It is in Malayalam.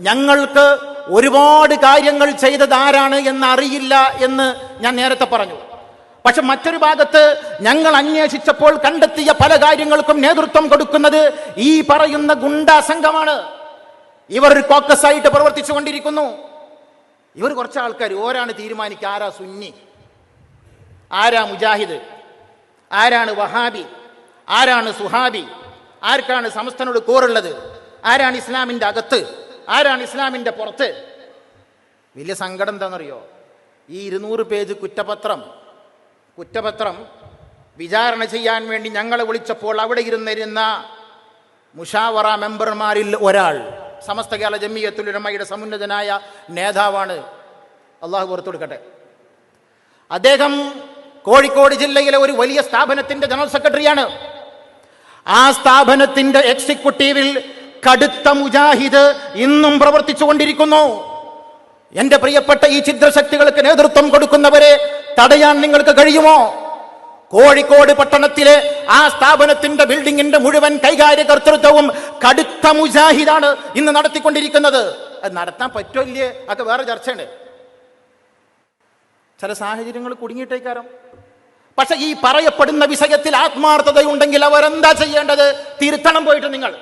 ഞങ്ങൾക്ക് ഒരുപാട് കാര്യങ്ങൾ ചെയ്തത് ആരാണ് എന്ന് അറിയില്ല എന്ന് ഞാൻ നേരത്തെ പറഞ്ഞു. പക്ഷെ മറ്റൊരു ഭാഗത്ത് ഞങ്ങൾ അന്വേഷിച്ചപ്പോൾ കണ്ടെത്തിയ പല കാര്യങ്ങൾക്കും നേതൃത്വം കൊടുക്കുന്നത് ഈ പറയുന്ന ഗുണ്ടാ സംഘമാണ്. ഇവർ ഒരു കോക്കസ് ആയിട്ട് പ്രവർത്തിച്ചു കൊണ്ടിരിക്കുന്നു ഇവർ കുറച്ച് ആൾക്കാർ ഓരാണ് തീരുമാനിക്കുക. ആരാ സുന്നി? ആരാ മുജാഹിദ്? ആരാണ് വഹാബി? ആരാണ് സുഹാബി? ആർക്കാണ് സമസ്തനോട് കൂറുള്ളത്? ആരാണ് ഇസ്ലാമിന്റെ അകത്ത്? ആരാണ് ഇസ്ലാമിന്റെ പുറത്ത്? വലിയ സങ്കടം എന്താണെന്നറിയോ? ഈ ഇരുന്നൂറ് പേജ് കുറ്റപത്രം കുറ്റപത്രം വിചാരണ ചെയ്യാൻ വേണ്ടി ഞങ്ങളെ വിളിച്ചപ്പോൾ അവിടെ ഇരുന്നിരുന്ന മുഷാവറ മെമ്പർമാരിൽ ഒരാൾ സമസ്ത കേരള ജമ്മിയത്തുലമയുടെ സമുന്നതനായ നേതാവാണ്. അള്ളാഹു പുറത്തു കൊടുക്കട്ടെ. അദ്ദേഹം കോഴിക്കോട് ജില്ലയിലെ ഒരു വലിയ സ്ഥാപനത്തിന്റെ ജനറൽ സെക്രട്ടറിയാണ്. ആ സ്ഥാപനത്തിന്റെ എക്സിക്യൂട്ടീവിൽ കടുത്ത മുജാഹിദ് ഇന്നും പ്രവർത്തിച്ചു കൊണ്ടിരിക്കുന്നു എന്റെ പ്രിയപ്പെട്ട ഈ ഛിദ്രശക്തികൾക്ക് നേതൃത്വം കൊടുക്കുന്നവരെ തടയാൻ നിങ്ങൾക്ക് കഴിയുമോ? കോഴിക്കോട് പട്ടണത്തിലെ ആ സ്ഥാപനത്തിന്റെ ബിൽഡിങ്ങിന്റെ മുഴുവൻ കൈകാര്യ കർത്തൃത്വവും കടുത്ത മുജാഹിദാണ് ഇന്ന് നടത്തിക്കൊണ്ടിരിക്കുന്നത്. നടത്താൻ പറ്റില്ലേ അതൊക്കെ വേറെ ചർച്ചയാണ് ചില സാഹചര്യങ്ങൾ കുടുങ്ങിയിട്ടേക്കാരം. പക്ഷെ ഈ പറയപ്പെടുന്ന വിഷയത്തിൽ ആത്മാർത്ഥതയുണ്ടെങ്കിൽ അവരെന്താ ചെയ്യേണ്ടത്? തിരുത്തണം പോയിട്ട് നിങ്ങൾ.